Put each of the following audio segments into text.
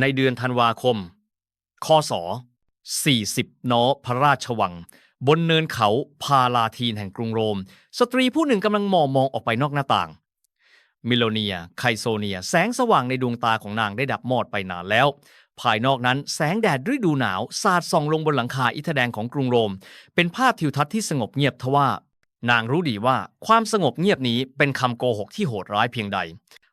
ในเดือนธันวาคมคศ40นอพระราชวัง บนเนินเขาพาลาทีนแห่งกรุงโรม สตรีผู้หนึ่งกำลังมองมองออกไปนอกหน้าต่าง มิโลเนีย ไคโซเนีย แสงสว่างในดวงตาของนางได้ดับมอดไปนานแล้ว ภายนอกนั้นแสงแดดฤดูหนาว สาดส่องลงบนหลังคาอิฐแดงของกรุงโรม เป็นภาพทิวทัศน์ที่สงบเงียบทว่านางรู้ดีว่าความสงบเงียบนี้เป็นคำโกหกที่โหดร้ายเพียงใด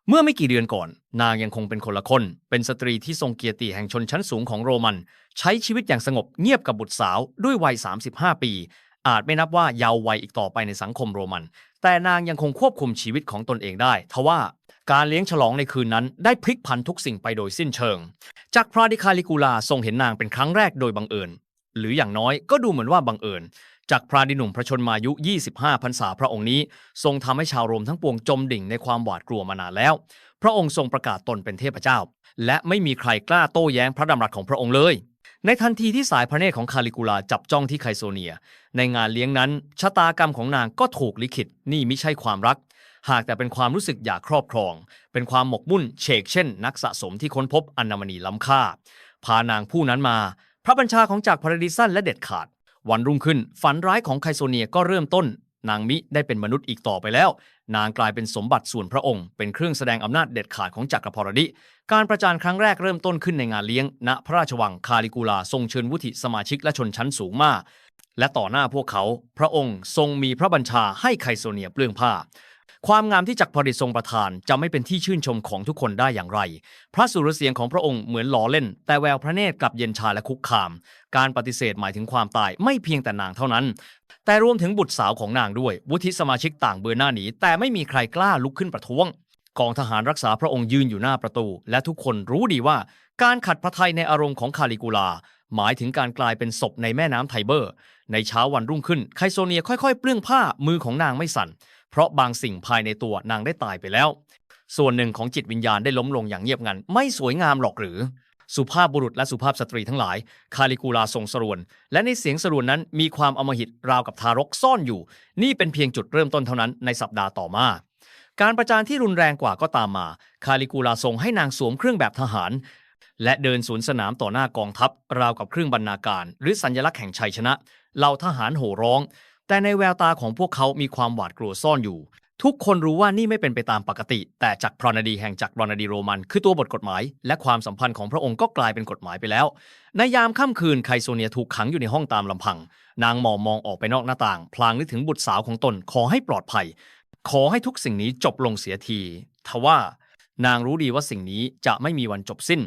เมื่อไม่กี่เดือนก่อน นางยังคงเป็นคนละคน เป็นสตรีที่ทรงเกียรติแห่งชนชั้นสูงของโรมัน ใช้ชีวิตอย่างสงบเงียบกับบุตรสาวด้วยวัย 35 ปี อาจไม่นับว่าเยาว์วัยอีกต่อไปในสังคมโรมัน แต่นางยังคงควบคุมชีวิตของตนเองได้ ทว่าการเลี้ยงฉลองในคืนนั้นได้พลิกผันทุกสิ่งไปโดยสิ้นเชิง จากพระดิคาลิกูลาทรงเห็นนางเป็นครั้งแรกโดยบังเอิญ หรืออย่างน้อยก็ดูเหมือนว่าบังเอิญ จากพระดิหนุ่มพระชนมายุ 25 พรรษาพระองค์นี้ ทรงทำให้ชาวโรมทั้งปวงจมดิ่งในความหวาดกลัวมานานแล้ว พระองค์ทรงประกาศตนเป็นเทพเจ้า และไม่มีใครกล้าโต้แย้งพระดำรัสของพระองค์เลย ในทันทีที่สายพระเนตรของคาลิกูลาจับจ้องที่ไคโซเนีย ในงานเลี้ยงนั้น ชะตากรรมของนางก็ถูกลิขิต นี่ไม่ใช่ความรัก หากแต่เป็นความรู้สึกอยากครอบครอง เป็นความหมกมุ่นเชกเช่น นักสะสมที่ค้นพบอัญมณีล้ำค่า พานางผู้นั้นมา พระบัญชาของจากรพาราดิสันและเด็ดขาด วันรุ่งขึ้น ฝันร้ายของไคโซเนียก็เริ่มต้น นางมิได้เป็นมนุษย์อีกต่อไปแล้ว นางกลายเป็นสมบัติส่วนพระองค์ เป็นเครื่องแสดงอำนาจเด็ดขาดของจักรพรรดิ การประจานครั้งแรกเริ่มต้นขึ้นในงานเลี้ยง ณพระราชวังคาลิกูลาทรงเชิญวุฒิสมาชิกและชนชั้นสูงมากและต่อหน้าพวกเขา พระองค์ทรงมีพระบัญชาให้ไคโซเนียเปลื้องผ้า ความงามที่จักรพรรดิทรงประทานจะไม่เป็นที่ชื่นชมของทุกคนได้อย่างไร พระสุรเสียงของพระองค์เหมือนล้อเล่น แต่แววพระเนตรกลับเย็นชาและคุกคาม การปฏิเสธหมายถึงความตายไม่เพียงแต่นางเท่านั้น แต่รวมถึงบุตรสาวของนางด้วย วุฒิสมาชิกต่างเบือหน้าหนี แต่ไม่มีใครกล้าลุกขึ้นประท้วงกองทหารรักษาพระองค์ยืนอยู่หน้าประตู และทุกคนรู้ดีว่า การขัดพระทัยในอารมณ์ของคาลิกูลา หมายถึงการกลายเป็นศพในแม่น้ำไทเบอร์ ในเช้าวันรุ่งขึ้นไคโซเนียค่อยๆ เปลื้องผ้ามือของนางไม่สั่น เพราะบางสิ่งภายในตัวนางได้ตายไปแล้ว ส่วนหนึ่งของจิตวิญญาณได้ล้มลงอย่างเงียบงัน ไม่สวยงามหรอกหรือ สุภาพบุรุษและสุภาพสตรีทั้งหลาย คาลิกูลาทรงสรวน และในเสียงสรวนนั้นมีความอมหิตราวกับทารกซ่อนอยู่ นี่เป็นเพียงจุดเริ่มต้นเท่านั้นในสัปดาห์ต่อมาการประจานที่รุนแรงกว่าก็ตามมา คาลิกูลาทรงให้นางสวมเครื่องแบบทหาร และเดินสวนสนามต่อหน้ากองทัพ ราวกับเครื่องบรรณาการ หรือสัญลักษณ์แห่งชัยชนะ เหล่าทหารโห่ร้อง แต่ในแววตาของพวกเขามีความหวาดกลัวซ่อนอยู่ ทุกคนรู้ว่านี่ไม่เป็นไปตามปกติ แต่จักรพรณดีแห่งจักรพรณดีโรมัน คือตัวบทกฎหมาย และความสัมพันธ์ของพระองค์ก็กลายเป็นกฎหมายไปแล้ว ในยามค่ำคืนไคโซเนียถูกขังอยู่ในห้องตามลำพัง นางมองมองออกไปนอกหน้าต่าง พลางนึกถึงบุตรสาวของตนขอให้ปลอดภัย ขอให้ทุกสิ่งนี้จบลงเสียทีทว่านางรู้ดีว่าสิ่งนี้จะไม่มีวันจบสิ้น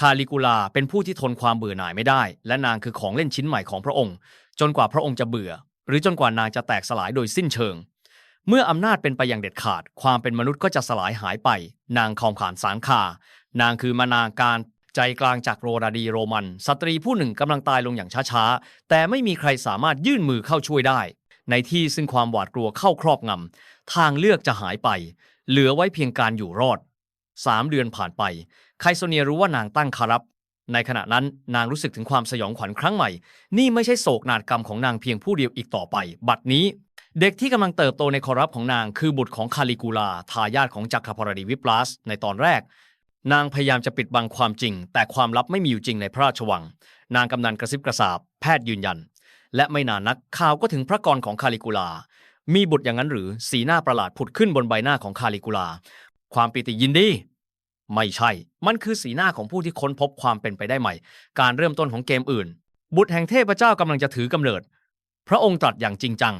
คาลิกูลาเป็นผู้ที่ทนความเบื่อหน่ายไม่ได้ และนางคือของเล่นชิ้นใหม่ของพระองค์ จนกว่าพระองค์จะเบื่อ หรือจนกว่านางจะแตกสลายโดยสิ้นเชิง เมื่ออำนาจเป็นไปอย่างเด็ดขาด ความเป็นมนุษย์ก็จะสลายหายไป นางคอมขานสางคา นางคือมานาการใจกลางจากโรราดีโรมัน สตรีผู้หนึ่งกำลังตายลงอย่างช้าๆ แต่ไม่มีใครสามารถยื่นมือเข้าช่วยได้ ในที่ซึ่งความหวาดกลัวเข้าครอบงำทางเลือกจะหายไป เหลือไว้เพียงการอยู่รอดสามเดือนผ่านไป ไคโซเนียรู้ว่านางตั้งคารับ ในขณะนั้นนางรู้สึกถึงความสยองขวัญครั้งใหม่ นี่ไม่ใช่โศกนาฏกรรมของนางเพียงผู้เดียวอีกต่อไป บัดนี้ เด็กที่กำลังเติบโตในคอรับของนางคือบุตรของคาลิกูลา ทายาทของจักรพรรดิวิปลัสในตอนแรก นางพยายามจะปิดบังความจริง แต่ความลับไม่มีอยู่จริงในพระราชวัง นางกำนันกระซิบกระซาบ แพทย์ยืนยัน และไม่นานนักข่าวก็ถึงพระกรของคาลิกูลา มีบุตรอย่างนั้นหรือสีหน้าประหลาดผุดขึ้นบนใบหน้าของคาลิกูลา ความปิติยินดี ไม่ใช่ มันคือสีหน้าของผู้ที่ค้นพบความเป็นไปได้ใหม่ การเริ่มต้นของเกมอื่น บุตรแห่งเทพเจ้ากำลังจะถือกำเนิด พระองค์ตรัสอย่างจริงจัง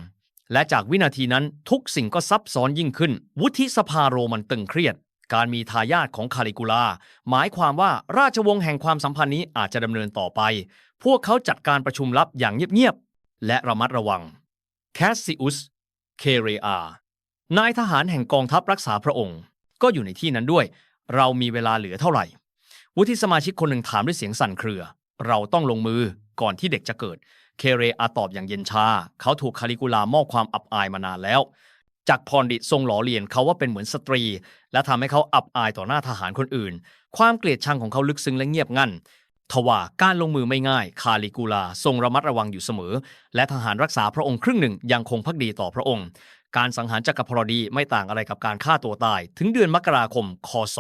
และจากวินาทีนั้นทุกสิ่งก็ซับซ้อนยิ่งขึ้น วุฒิสภาโรมันตึงเครียด การมีทายาทของคาลิกูลา หมายความว่าราชวงศ์แห่งความสัมพันธ์นี้อาจจะดำเนินต่อไป พวกเขาจัดการประชุมลับอย่างเงียบๆและระมัดระวังแคสซิอุสเคเรอานายทหารแห่งกองทัพรักษาพระองค์ ก็อยู่ในที่นั้นด้วย เรามีเวลาเหลือเท่าไหร่ วุฒิสมาชิกคนหนึ่งถามด้วยเสียงสั่นเครือ เราต้องลงมือก่อนที่เด็กจะเกิด เคเรอาตอบอย่างเย็นชา เขาถูกคาลิกูลามอบความอับอายมานานแล้ว จากพรดิทรงหล่อเลียนเขาว่าเป็นเหมือนสตรี และทำให้เขาอับอายต่อหน้าทหารคนอื่น ความเกลียดชังของเขาลึกซึ้งและเงียบงัน ทว่าการลงมือไม่ง่าย คาลิกูลาทรงระมัดระวังอยู่เสมอ และทหารรักษาพระองค์ครึ่งหนึ่งยังคงพักดีต่อพระองค์ การสังหารจักรพรรดิไม่ต่างอะไรกับการฆ่าตัวตาย ถึงเดือนมกราคม คศ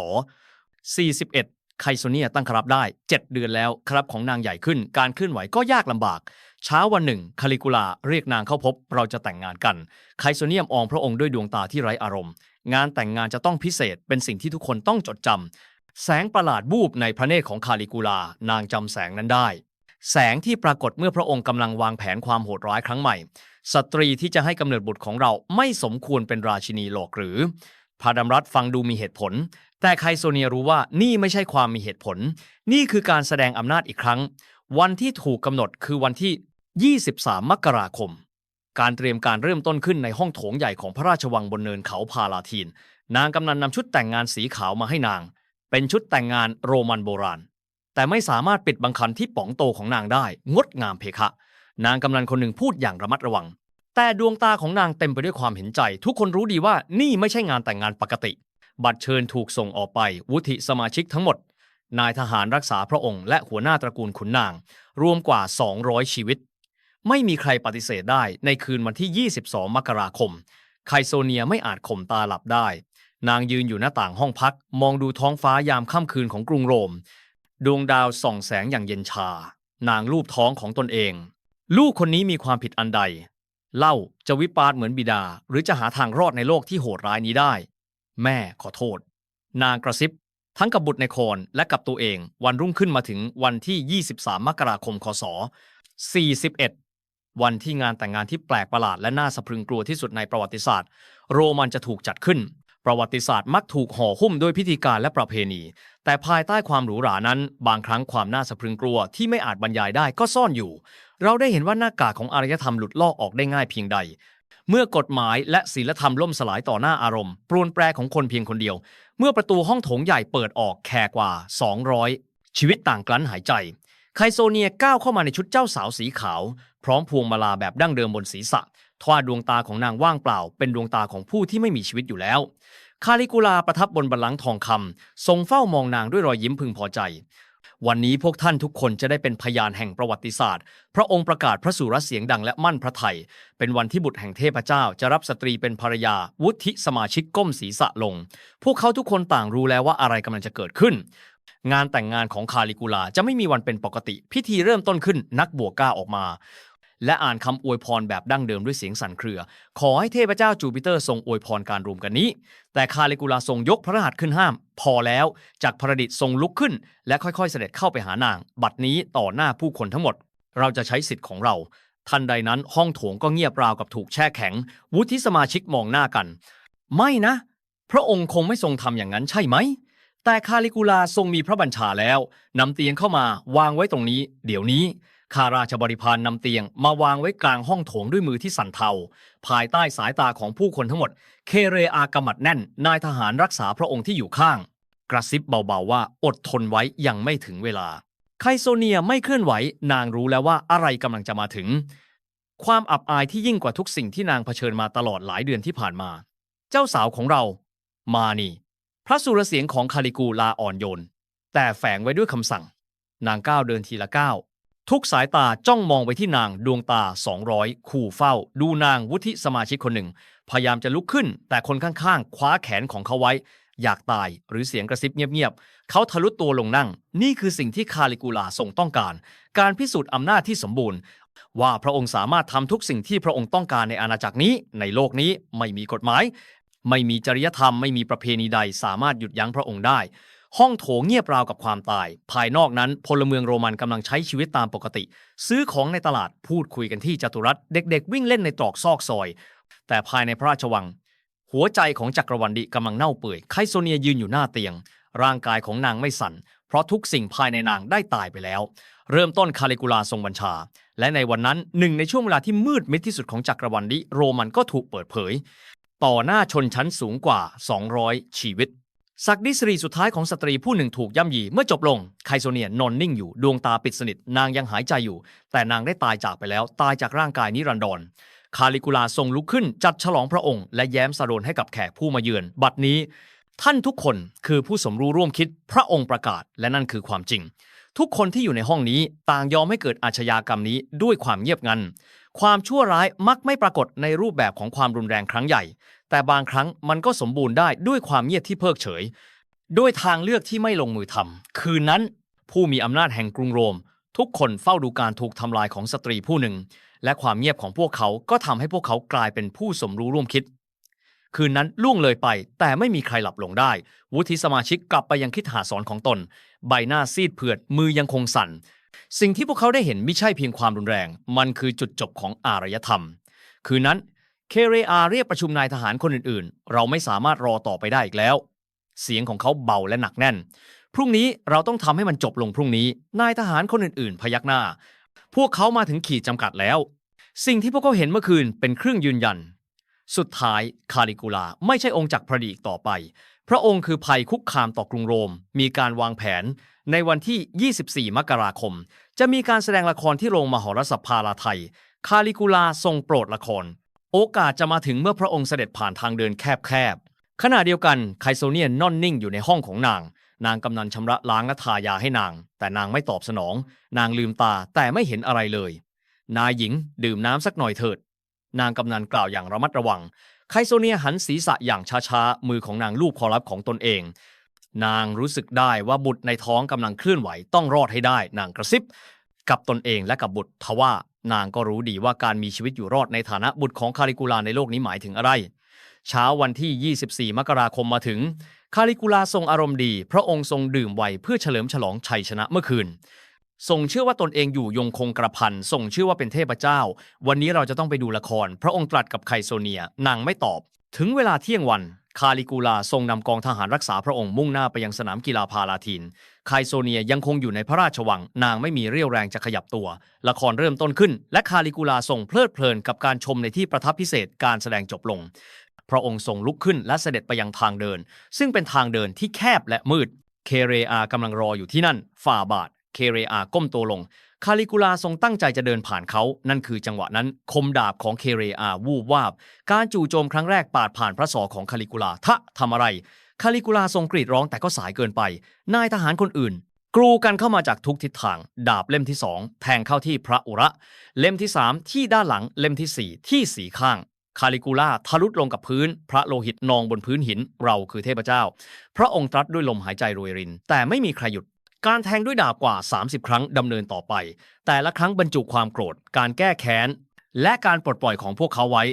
41 ไคโซเนียตั้งครับได้ 7 เดือนแล้วครับของนางใหญ่ขึ้น การเคลื่อนไหวก็ยากลำบาก เช้าวันหนึ่ง คาลิกูลาเรียกนางเข้าพบ เราจะแต่งงานกัน ไคโซเนียมอองพระองค์ด้วยดวงตาที่ไร้อารมณ์ งานแต่งงานจะต้องพิเศษ เป็นสิ่งที่ทุกคนต้องจดจำ แสงประหลาดบูบในพระเนตรของคาลิกูลา นางจำแสงนั้นได้ แสงที่ปรากฏเมื่อพระองค์กำลังวางแผนความโหดร้ายครั้งใหม่ สตรีที่จะให้กำเนิดบุตรของเราไม่สมควรเป็นราชินีหรอกหรือ พระดำรัสฟังดูมีเหตุผล แต่ไคโซเนียรู้ว่านี่ไม่ใช่ความมีเหตุผล นี่คือการแสดงอำนาจอีกครั้ง วันที่ถูกกำหนดคือวันที่ 23 มกราคม การเตรียมการเริ่มต้นขึ้นในห้องโถงใหญ่ของพระราชวังบนเนินเขาพาลาทีน นางกำนันนำชุดแต่งงานสีขาวมาให้นาง เป็นชุดแต่งงานโรมันโบราณ แต่ไม่สามารถปิดบังคันที่ป๋องโตของนางได้ งดงามเพคะ นางกำนันคนหนึ่งพูดอย่างระมัดระวัง แต่ดวงตาของนางเต็มไปด้วยความเห็นใจ ทุกคนรู้ดีว่านี่ไม่ใช่งานแต่งงานปกติ บัตรเชิญถูกส่งออกไป วุฒิสมาชิกทั้งหมด นายทหารรักษาพระองค์ และหัวหน้าตระกูลขุนนาง รวมกว่า 200 ชีวิต ไม่มีใครปฏิเสธได้ในคืนวันที่ 22 มกราคมไคโซเนียไม่อาจข่มตาหลับได้ นางยืนอยู่หน้าต่างห้องพัก มองดูท้องฟ้ายามค่ำคืนของกรุงโรม ดวงดาวส่องแสงอย่างเย็นชา นางลูบท้องของตนเอง ลูกคนนี้มีความผิดอันใด เล่าจะวิปาสเหมือนบิดา หรือจะหาทางรอดในโลกที่โหดร้ายนี้ได้ แม่ขอโทษ นางกระซิบ ทั้งกับบุตรในคนและกับตัวเองวันรุ่งขึ้นมาถึงวันที่ 23 มกราคมคศ 41วันที่งานแต่งงานที่แปลกประหลาดและน่าสะพรึงกลัวที่สุดในประวัติศาสตร์ โรมันจะถูกจัดขึ้น ประวัติศาสตร์มักถูกห่อหุ้มด้วยพิธีการและประเพณี แต่ภายใต้ความหรูหรานั้น บางครั้งความน่าสะพรึงกลัวที่ไม่อาจบรรยายได้ก็ซ่อนอยู่ เราได้เห็นว่าหน้ากากของอารยธรรมหลุดลอกออกได้ง่ายเพียงใด เมื่อกฎหมายและศีลธรรมล่มสลายต่อหน้าอารมณ์ปรวนแปรของคนเพียงคนเดียว เมื่อประตูห้องโถงใหญ่เปิดออกแค่กว่า 200 ชีวิตต่างกลั้นหายใจไคโซเนียก้าวเข้ามาในชุดเจ้าสาวสีขาว พร้อมพวงมาลาแบบดั้งเดิมบนศีรษะ ทว่าดวงตาของนางว่างเปล่า เป็นดวงตาของผู้ที่ไม่มีชีวิตอยู่แล้ว คาลิกูลาประทับบนบัลลังก์ทองคำทรงเฝ้ามองนางด้วยรอยยิ้มพึงพอใจ วันนี้พวกท่านทุกคนจะได้เป็นพยานแห่งประวัติศาสตร์ พระองค์ประกาศพระสุรเสียงดังและมั่นพระไทย เป็นวันที่บุตรแห่งเทพเจ้า จะรับสตรีเป็นภรรยา วุฒิสมาชิกก้มศีรษะลง พวกเขาทุกคนต่างรู้แล้วว่าอะไรกำลังจะเกิดขึ้นงานแต่งงานของคาลิกูลาจะไม่มีวันเป็นปกติ พิธีเริ่มต้นขึ้นนักบวกกล้าออกมา และอ่านคำอวยพรแบบดั้งเดิมด้วยเสียงสั่นเครือ ขอให้เทพเจ้าจูปิเตอร์ทรงอวยพรการรวมกันนี้ แต่คาลิกูลาทรงยกพระหัตถ์ขึ้นห้าม พอแล้ว จากพระดิษฐ์ทรงลุกขึ้น และค่อยๆเสด็จเข้าไปหานาง บัดนี้ต่อหน้าผู้คนทั้งหมด เราจะใช้สิทธิ์ของเรา ทันใดนั้นห้องโถงก็เงียบราวกับถูกแช่แข็ง วุฒิสมาชิกมองหน้ากัน ไม่นะ พระองค์คงไม่ทรงทำอย่างนั้นใช่ไหมแต่คาลิกูลาทรงมีพระบัญชาแล้วนำเตียงเข้ามาวางไว้ตรงนี้ เดี๋ยวนี้ ข้าราชบริพารนำเตียง มาวางไว้กลางห้องโถงด้วยมือที่สั่นเทา ภายใต้สายตาของผู้คนทั้งหมด เคเรอากำมัดแน่น นายทหารรักษาพระองค์ที่อยู่ข้าง กระซิบเบาๆว่าอดทนไว้ยังไม่ถึงเวลา ไคโซเนียไม่เคลื่อนไหวนางรู้แล้วว่าอะไรกำลังจะมาถึง ความอับอายที่ยิ่งกว่าทุกสิ่งที่นางเผชิญมาตลอดหลายเดือนที่ผ่านมา เจ้าสาวของเรา มานี่พระสุรเสียงของคาลิกูลาอ่อนโยน แต่แฝงไว้ด้วยคำสั่ง นางก้าวเดินทีละก้าว ทุกสายตาจ้องมองไปที่นางดวงตา 200 คู่เฝ้า ดูนางวุฒิสมาชิกคนหนึ่ง พยายามจะลุกขึ้น แต่คนข้างๆ คว้าแขนของเขาไว้ อยากตายหรือเสียงกระซิบเงียบๆ เขาทะลุตัวลงนั่ง นี่คือสิ่งที่คาลิกูลาทรงต้องการ การพิสูจน์อำนาจที่สมบูรณ์ ว่าพระองค์สามารถทำทุกสิ่งที่พระองค์ต้องการในอาณาจักรนี้ ในโลกนี้ไม่มีกฎหมาย ไม่มีจริยธรรมไม่มีประเพณีใดสามารถหยุดยั้งพระองค์ได้ ห้องโถงเงียบราวกับความตาย ภายนอกนั้นพลเมืองโรมันกำลังใช้ชีวิตตามปกติ ซื้อของในตลาดพูดคุยกันที่จัตุรัส เด็กๆ วิ่งเล่นในตรอกซอกซอย แต่ภายในพระราชวัง หัวใจของจักรวรรดิกำลังเน่าเปื่อยไคโซเนียยืนอยู่หน้าเตียง ร่างกายของนางไม่สั่น เพราะทุกสิ่งภายในนางได้ตายไปแล้ว เริ่มต้นคาลิกูลาทรงบัญชา และในวันนั้นหนึ่งในช่วงเวลาที่มืดมิดที่สุดของจักรวรรดิโรมันก็ถูกเปิดเผย ต่อหน้าชนชั้นสูงกว่า 200 ชีวิต ศักดิสรีสุดท้ายของสตรีผู้หนึ่งถูกย่ำยีเมื่อจบลงไคโซเนียนอนนิ่งอยู่ ดวงตาปิดสนิท นางยังหายใจอยู่ แต่นางได้ตายจากไปแล้ว ตายจากร่างกายนิรันดรคาลิกูลาทรงลุกขึ้น จัดฉลองพระองค์ และแย้มสรนให้กับแขกผู้มาเยือน บัดนี้ ท่านทุกคนคือผู้สมรู้ร่วมคิดพระองค์ประกาศและนั่นคือความจริง ทุกคนที่อยู่ในห้องนี้ต่างยอมให้เกิดอาชญากรรมนี้ด้วยความเงียบงันความชั่วร้ายมักไม่ปรากฏในรูปแบบของความรุนแรงครั้งใหญ่ แต่บางครั้งมันก็สมบูรณ์ได้ด้วยความเงียบที่เพิกเฉย ด้วยทางเลือกที่ไม่ลงมือทำคืนนั้นผู้มีอำนาจแห่งกรุงโรม ทุกคนเฝ้าดูการถูกทำลายของสตรีผู้หนึ่ง และความเงียบของพวกเขาก็ทำให้พวกเขากลายเป็นผู้สมรู้ร่วมคิด คืนนั้นล่วงเลยไป แต่ไม่มีใครหลับลงได้ วุฒิสมาชิกกลับไปยังคิดหาสอนของตน ใบหน้าซีดเผือดมือยังคงสั่น สิ่งที่พวกเขาได้เห็นไม่ใช่เพียงความรุนแรง มันคือจุดจบของอารยธรรม คืนนั้น เคเรอาเรียกประชุมนายทหารคนอื่นๆ เราไม่สามารถรอต่อไปได้อีกแล้ว เสียงของเขาเบาและหนักแน่น พรุ่งนี้เราต้องทำให้มันจบลงพรุ่งนี้ นายทหารคนอื่นๆ พยักหน้า พวกเขามาถึงขีดจำกัดแล้ว สิ่งที่พวกเขาเห็นเมื่อคืนเป็นเครื่องยืนยัน สุดท้ายคาลิกูลาไม่ใช่องค์จักรพรรดิอีกต่อไป พระองค์คือภัยคุกคามต่อกรุงโรม มีการวางแผน ในวันที่ 24 มกราคม จะมีการแสดงละครที่โรงมหรสพพาลาไทย คาลิกูลาทรงโปรดละคร โอกาสจะมาถึงเมื่อพระองค์เสด็จผ่านทางเดินแคบๆขณะเดียวกันไคโซเนียนนอนนิ่งอยู่ในห้องของนาง นางกำนันชำระล้างและทายาให้นาง แต่นางไม่ตอบสนอง นางลืมตาแต่ไม่เห็นอะไรเลย นายหญิงดื่มน้ำสักหน่อยเถิด นางกำนันกล่าวอย่างระมัดระวังไคโซเนียหันศีรษะอย่างช้าๆมือของนางลูบคอรับของตนเอง นางรู้สึกได้ว่าบุตรในท้องกำลังเคลื่อนไหวต้องรอดให้ได้ นางกระซิบ กับตนเองและกับบุตรทว่านางก็รู้ดีว่าการมีชีวิตอยู่รอดในฐานะบุตรของคาลิกูลาในโลกนี้หมายถึงอะไร เช้าวันที่ 24 มกราคมมาถึง คาลิกูลาทรงอารมณ์ดี พระองค์ทรงดื่มไวน์เพื่อเฉลิมฉลองชัยชนะเมื่อคืนทรงเชื่อว่าตนเองอยู่ยงคงกระพันทรงเชื่อว่าเป็นเทพเจ้า วันนี้เราจะต้องไปดูละคร พระองค์ตรัสกับไคโซเนียนางไม่ตอบ ถึงเวลาเที่ยงวัน คาลิกูลาทรงนำกองทหารรักษาพระองค์มุ่งหน้าไปยังสนามกีฬาพาลาทิน ไคโซเนียยังคงอยู่ในพระราชวัง นางไม่มีเรี่ยวแรงจะขยับตัว ละครเริ่มต้นขึ้น และคาลิกูลาทรงเพลิดเพลินกับการชมในที่ประทับพิเศษการแสดงจบลง พระองค์ทรงลุกขึ้นและเสด็จไปยังทางเดิน ซึ่งเป็นทางเดินที่แคบและมืด เคเรอากำลังรออยู่ที่นั่น ฝ่าบาท เคเรอาก้มตัวลง คาลิกูลาทรงตั้งใจจะเดินผ่านเขา นั่นคือจังหวะนั้นคมดาบของเคเรอาวูบวาบ การจู่โจมครั้งแรกปาดผ่านพระศอของคาลิกูลาทะทำอะไร คาลิกูลาทรงกรีดร้องแต่ก็สายเกินไป นายทหารคนอื่น กรูกันเข้ามาจากทุกทิศทาง ดาบเล่มที่สองแทงเข้าที่พระอุระ เล่มที่สามที่ด้านหลังเล่มที่สี่ที่สีข้างคาลิกูล่าทะลุลงกับพื้น พระโลหิตนองบนพื้นหิน เราคือเทพเจ้า พระองค์ตรัสด้วยลมหายใจรวยริน แต่ไม่มีใครหยุด การแทงด้วยดาบกว่า 30 ครั้งดำเนินต่อไป แต่ละครั้งบรรจุความโกรธ การแก้แค้น และการปลดปล่อยของพวกเขาไว้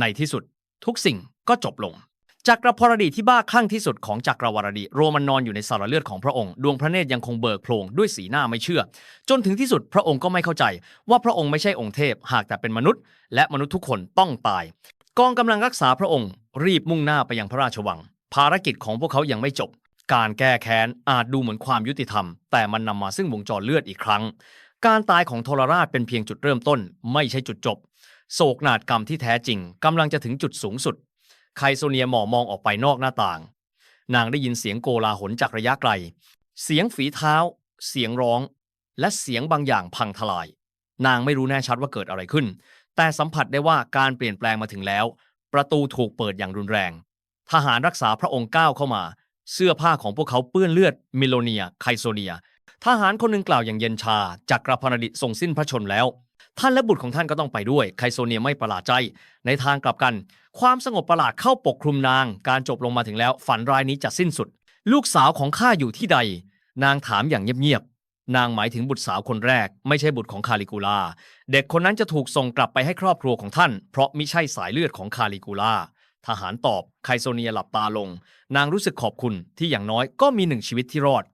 ในที่สุด ทุกสิ่งก็จบลง จักรพรรดิที่บ้าคลั่งที่สุดของจักรวรรดิโรมันนอนอยู่ในสารเลือดของพระองค์ ดวงพระเนตรยังคงเบิกโพลงด้วยสีหน้าไม่เชื่อ จนถึงที่สุดพระองค์ก็ไม่เข้าใจ ว่าพระองค์ไม่ใช่องค์เทพ หากแต่เป็นมนุษย์ และมนุษย์ทุกคนต้องตาย กองกำลังรักษาพระองค์ รีบมุ่งหน้าไปยังพระราชวัง ภารกิจของพวกเขายังไม่จบ การแก้แค้นอาจดูเหมือนความยุติธรรม แต่มันนำมาซึ่งวงจรเลือดอีกครั้ง การตายของทรราชเป็นเพียงจุดเริ่มต้น ไม่ใช่จุดจบ โศกนาฏกรรมที่แท้จริงกำลังจะถึงจุดสูงสุด ไคโซเนียหมอมองออกไปนอกหน้าต่าง นางได้ยินเสียงโกลาหลจากระยะไกล เสียงฝีเท้า เสียงร้อง และเสียงบางอย่างพังทลาย นางไม่รู้แน่ชัดว่าเกิดอะไรขึ้น แต่สัมผัสได้ว่าการเปลี่ยนแปลงมาถึงแล้ว ประตูถูกเปิดอย่างรุนแรง ทหารรักษาพระองค์ก้าวเข้ามา เสื้อผ้าของพวกเขาเปื้อนเลือดมิโลเนีย ไคโซเนีย ทหารคนหนึ่งกล่าวอย่างเย็นชาจากกรพรดิตทรงสิ้นพระชนแล้ว ท่านและบุตรของท่านก็ต้องไปด้วย ไคโซเนียไม่ประหลาดใจ ในทางกลับกัน ความสงบประหลาดเข้าปกคลุมนาง การจบลงมาถึงแล้ว ฝันร้ายนี้จะสิ้นสุด ลูกสาวของข้าอยู่ที่ใด นางถามอย่างเงียบๆ นางหมายถึงบุตรสาวคนแรก ไม่ใช่บุตรของคาลิกูลา เด็กคนนั้นจะถูกส่งกลับไปให้ครอบครัวของท่าน เพราะมิใช่สายเลือดของคาลิกูลา ทหารตอบไคโซเนียหลับตาลง นางรู้สึกขอบคุณที่อย่างน้อยก็มีหนึ่งชีวิตที่รอด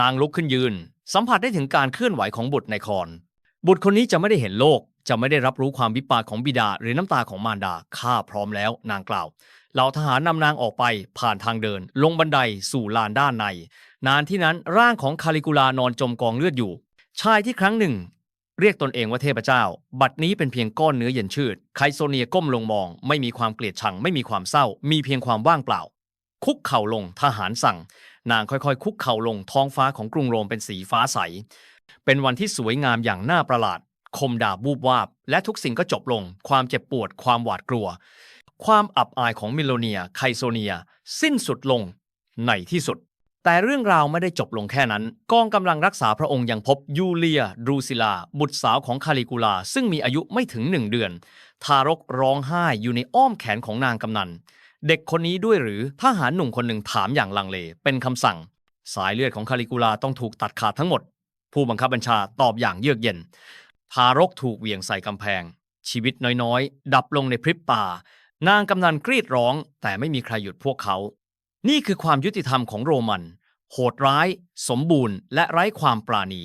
นางลุกขึ้นยืน สัมผัสได้ถึงการเคลื่อนไหวของบุตรในคอน บุตรคนนี้จะไม่ได้เห็นโลก จะไม่ได้รับรู้ความวิปากของบิดาหรือน้ำตาของมารดาข้าพร้อมแล้ว นางกล่าวเหล่าทหารนำนางออกไปผ่านทางเดิน ลงบันไดสู่ลานด้านใน นานที่นั้นร่างของคาลิกูลานอนจมกองเลือดอยู่ ชายที่ครั้งหนึ่ง เรียกตนเองว่าเทพเจ้า บัดนี้เป็นเพียงก้อนเนื้อเย็นชืดไคโซเนียก้มลงมอง ไม่มีความเกลียดชัง ไม่มีความเศร้า มีเพียงความว่างเปล่า คุกเข่าลงทหารสั่ง นางค่อยๆ คุกเข่าลงท้องฟ้าของกรุงโรมเป็นสีฟ้าใส เป็นวันที่สวยงามอย่างน่าประหลาด คมดาบวูบวาบ และทุกสิ่งก็จบลง ความเจ็บปวด ความหวาดกลัว ความอับอายของมิโลเนีย ไคโซเนีย สิ้นสุดลง ในที่สุด แต่เรื่องราวไม่ได้จบลงแค่นั้น กองกำลังรักษาพระองค์ยังพบยูเลียดรูซิลา บุตรสาวของคาลิกูลา ซึ่งมีอายุไม่ถึงหนึ่งเดือน ทารกร้องไห้อยู่ในอ้อมแขนของนางกำนัน เด็กคนนี้ด้วยหรือทหารหนุ่มคนหนึ่งถามอย่างลังเล เป็นคำสั่ง สายเลือดของคาลิกูลาต้องถูกตัดขาดทั้งหมด ผู้บังคับบัญชาตอบอย่างเยือกเย็น ทารกถูกเหวี่ยงใส่กำแพง ชีวิตน้อยๆ ดับลงในพริบตานางกำนันกรีดร้อง แต่ไม่มีใครหยุดพวกเขา นี่คือความยุติธรรมของโรมัน โหดร้าย สมบูรณ์ และไร้ความปราณี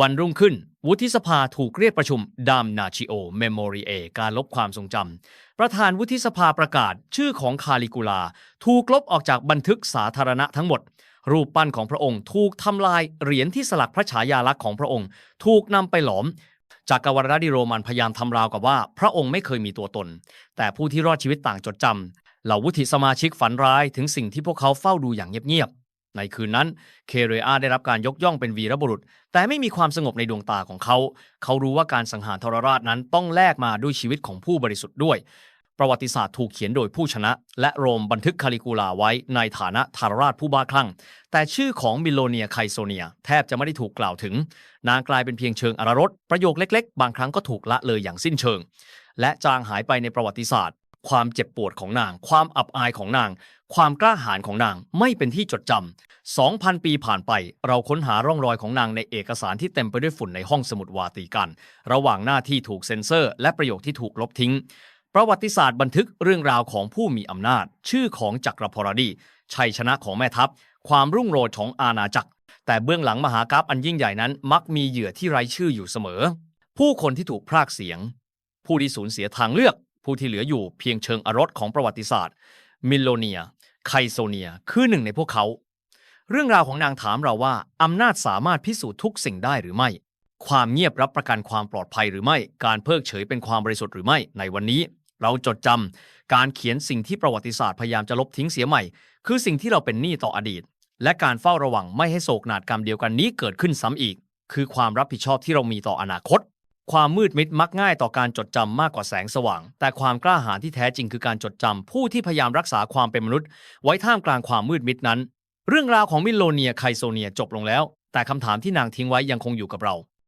วันรุ่งขึ้น วุฒิสภาถูกเรียกประชุมดามนาชิโอเมโมรีเอการลบความทรงจำประธานวุฒิสภาประกาศชื่อของคาลิกูลา ถูกลบออกจากบันทึกสาธารณะทั้งหมด รูปปั้นของพระองค์ถูกทำลายเหรียญที่สลักพระฉายาลักษณ์ของพระองค์ ถูกนำไปหลอมจากกวรรดิโรมันพยายามทำราวกับว่า พระองค์ไม่เคยมีตัวตน แต่ผู้ที่รอดชีวิตต่างจดจำ เหล่าวุฒิสมาชิกฝันร้ายถึงสิ่งที่พวกเขาเฝ้าดูอย่างเงียบๆ ในคืนนั้น เคเรอาได้รับการยกย่องเป็นวีรบุรุษ แต่ไม่มีความสงบในดวงตาของเขา เขารู้ว่าการสังหารทรราชนั้นต้องแลกมาด้วยชีวิตของผู้บริสุทธิ์ด้วย ประวัติศาสตร์ถูกเขียนโดยผู้ชนะ และโรมบันทึกคาลิกูลาไว้ในฐานะทารราชผู้บ้าคลั่ง แต่ชื่อของมิโลเนียไคโซเนีย แทบจะไม่ได้ถูกกล่าวถึง นางกลายเป็นเพียงเชิงอรรถประโยคเล็ก ๆ บางครั้งก็ถูกละเลยอย่างสิ้นเชิงและจางหายไปในประวัติศาสตร์ ความเจ็บปวดของนาง ความอับอายของนาง ความกล้าหาญของนางไม่เป็นที่จดจำ2,000 ปีผ่านไป เราค้นหาร่องรอยของนางในเอกสารที่เต็มไปด้วยฝุ่นในห้องสมุดวาติกัน ระหว่างหน้าที่ถูกเซ็นเซอร์ และประโยคที่ถูกลบทิ้ง ประวัติศาสตร์บันทึกเรื่องราวของผู้มีอำนาจ ชื่อของจักรพรดิชัยชนะของแม่ทัพ ความรุ่งโรจน์ของอาณาจักร แต่เบื้องหลังมหากราฟอันยิ่งใหญ่นั้น มักมีเหยื่อที่ไร้ชื่ออยู่เสมอ ผู้คนที่ถูกพรากเสียง ผู้ที่สูญเสียทางเลือก ผู้ที่เหลืออยู่เพียงเชิงอรสของประวัติศาสตร์ มิโลเนีย ไคโซเนีย คือหนึ่งในพวกเขา เรื่องราวของนางถามเราว่า อำนาจสามารถพิสูจน์ทุกสิ่งได้หรือไม่ ความเงียบรับประกันความปลอดภัยหรือไม่ การเพิกเฉยเป็นความบริสุทธิ์หรือไม่ ในวันนี้ เราจดจำการเขียนสิ่งที่ประวัติศาสตร์พยายามจะลบทิ้งเสียใหม่ คือสิ่งที่เราเป็นหนี้ต่ออดีต และการเฝ้าระวังไม่ให้โศกนาฏกรรมเดียวกันนี้เกิดขึ้นซ้ำอีก คือความรับผิดชอบที่เรามีต่ออนาคต ความมืดมิดมักง่ายต่อการจดจำมากกว่าแสงสว่าง แต่ความกล้าหาญที่แท้จริงคือการจดจำผู้ที่พยายามรักษาความเป็นมนุษย์ ไว้ท่ามกลางความมืดมิดนั้น เรื่องราวของมิโลเนียไคโซเนียจบลงแล้ว แต่คำถามที่นางทิ้งไว้ยังคงอยู่กับเรา